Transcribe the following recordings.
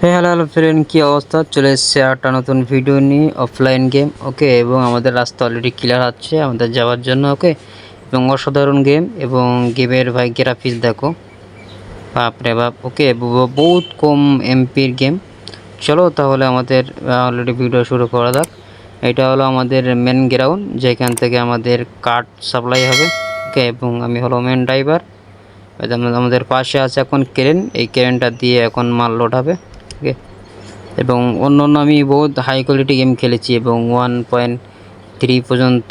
হ্যাঁ hello hello friend কী অবস্থা? চলে এসছে একটা নতুন ভিডিও নিয়ে অফলাইন গেম ওকে এবং আমাদের রাস্তা অলরেডি ক্লিয়ার হচ্ছে আমাদের যাওয়ার জন্য ওকে এবং অসাধারণ গেম এবং গেমের ভাই গ্রাফিক্স দেখো। বাপরে বাপ ওকে বহুত কম এমপির গেম চলো তাহলে আমাদের অলরেডি ভিডিও শুরু করা যাক। এটা হলো আমাদের মেন গ্রাউন্ড যেখান থেকে আমাদের কার্ড সাপ্লাই হবে ওকে এবং আমি হলো মেন ড্রাইভার আমাদের পাশে আছে এখন ক্রেন এই ক্রেনটা দিয়ে এখন মাল লোড হবে। ওকে এবং অন্য অন্য আমি বহুত হাই কোয়ালিটি গেম খেলেছি এবং ওয়ান পয়েন্ট থ্রি পর্যন্ত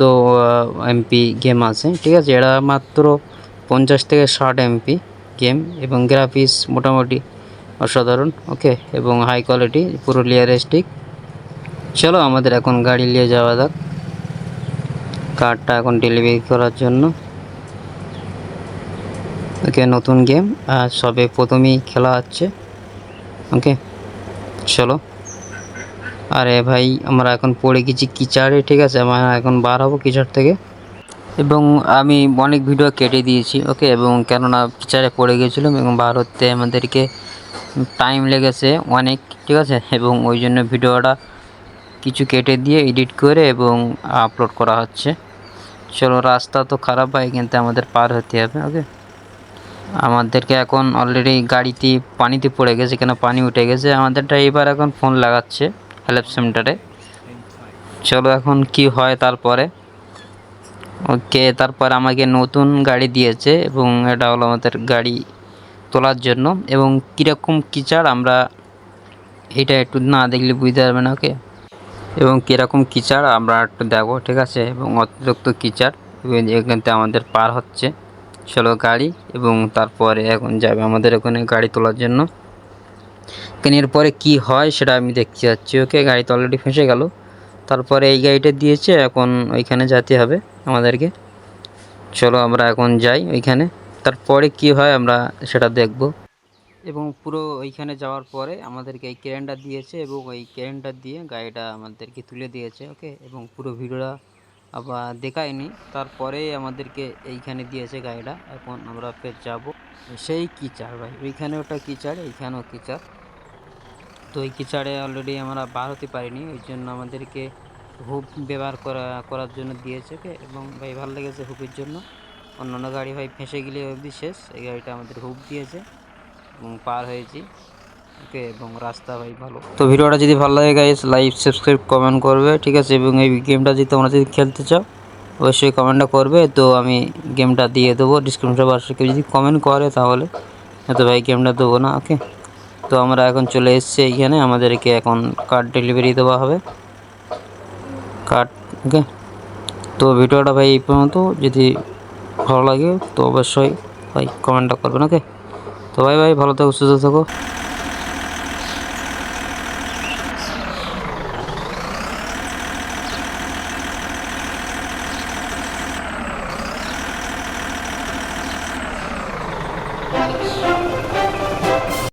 এমপি গেম আছে, ঠিক আছে? এরা মাত্র পঞ্চাশ থেকে ষাট এমপি গেম এবং গ্রাফিক্স মোটামুটি অসাধারণ ওকে এবং হাই কোয়ালিটি পুরো রিয়ালিস্টিক চলো, আমাদের এখন গাড়ি নিয়ে যাওয়া যাক। কারটা এখন ডেলিভারি করার জন্য। ওকে নতুন গেম আর সবে প্রথমেই খেলা হচ্ছে ওকে চলো। আরে ভাই, আমরা এখন পড়ে গেছি কিচারে, ঠিক আছে? আমরা এখন বার হব কিচার থেকে। এবং আমি অনেক ভিডিও কেটে দিয়েছি, ওকে? এবং কেননা কিচারে পড়ে গেছিলাম এবং বার হতে আমাদেরকে টাইম লেগেছে অনেক, ঠিক আছে? এবং ওই জন্য ভিডিওটা কিছু কেটে দিয়ে এডিট করে এবং আপলোড করা হচ্ছে। চলো, রাস্তা তো খারাপ হয় কিন্তু আমাদের পার হতে হবে, ওকে? আমাদেরকে এখন অলরেডি গাড়িতে পানিতে পড়ে গেছে, কেন পানি উঠে গেছে? আমাদের ড্রাইভার এখন ফোন লাগাচ্ছে হেল্প সেন্টারে চলো এখন কি হয় তারপরে। ওকে তারপর আমাকে নতুন গাড়ি দিয়েছে এবং এটা হলো আমাদের গাড়ি তোলার জন্য। এবং কীরকম কিচার আমরা এটা একটু না দেখলে বুঝতে পারবে না ওকে এবং কীরকম কিচার আমরা একটু দেখব, ঠিক আছে? এবং অতিরিক্ত কিচার এখান থেকে আমাদের পার হচ্ছে। চলো গাড়ি এবং তারপরে এখন যাবে আমাদের ওখানে গাড়ি তোলার জন্য। কেন এরপরে কি হয় সেটা আমি দেখতে যাচ্ছি ওকে গাড়ি তো অলরেডি ফেঁসে গেল। তারপরে এই গাড়িটা দিয়েছে, এখন ওইখানে যেতে হবে আমাদেরকে। চলো আমরা এখন যাই ওইখানে। তারপরে কি হয় আমরা সেটা দেখব। এবং পুরো ওইখানে যাওয়ার পরে আমাদেরকে এই ক্রেনটা দিয়েছে এবং ওই ক্রেনটা দিয়ে গাড়িটা আমাদেরকে তুলে দিয়েছে ওকে এবং পুরো ভিডিওটা আবার দেখায়নি। তারপরে আমাদেরকে এইখানে দিয়েছে গাড়িটা। এখন আমরা ফের যাব। সেই কিচার ভাই ওইখানে ওটা কিচার, এইখানেও কিচার। তো এই কিচারে অলরেডি আমরা বার হতে পারিনি। ওই জন্য আমাদেরকে হুপ ব্যবহার করা, করার জন্য দিয়েছে এবং ভাই, ভালো লেগেছে হুপের জন্য। অন্যান্য গাড়ি ভাই, ফেঁসে গেলে অবধি শেষ। এই গাড়িটা আমাদের হুপ দিয়েছে। এবং পার হয়েছি। ওকে, এবং রাস্তা ভাই ভালো। তো ভিডিওটা যদি ভালো লাগে গাইস লাইক সাবস্ক্রাইব কমেন্ট করবে, ঠিক আছে? এবং এই গেমটা যদি তোমরা যদি খেলতে চাও, অবশ্যই কমেন্টটা করবে। তো আমি গেমটা দিয়ে দেবো ডিসক্রিপশন বক্সে কেউ যদি কমেন্ট করে তাহলে তো ভাই গেমটা দেবো না ওকে তো আমরা এখন চলে এসেছি এইখানে, আমাদেরকে এখন কার্ড ডেলিভারি দেওয়া হবে। কার্ড ওকে তো ভিডিওটা ভাই এই পর্যন্ত, যদি ভালো লাগে তো অবশ্যই ভাই কমেন্টটা করবেন ওকে তো ভাই ভাই, ভালো থাকো, সুস্থ থাকো।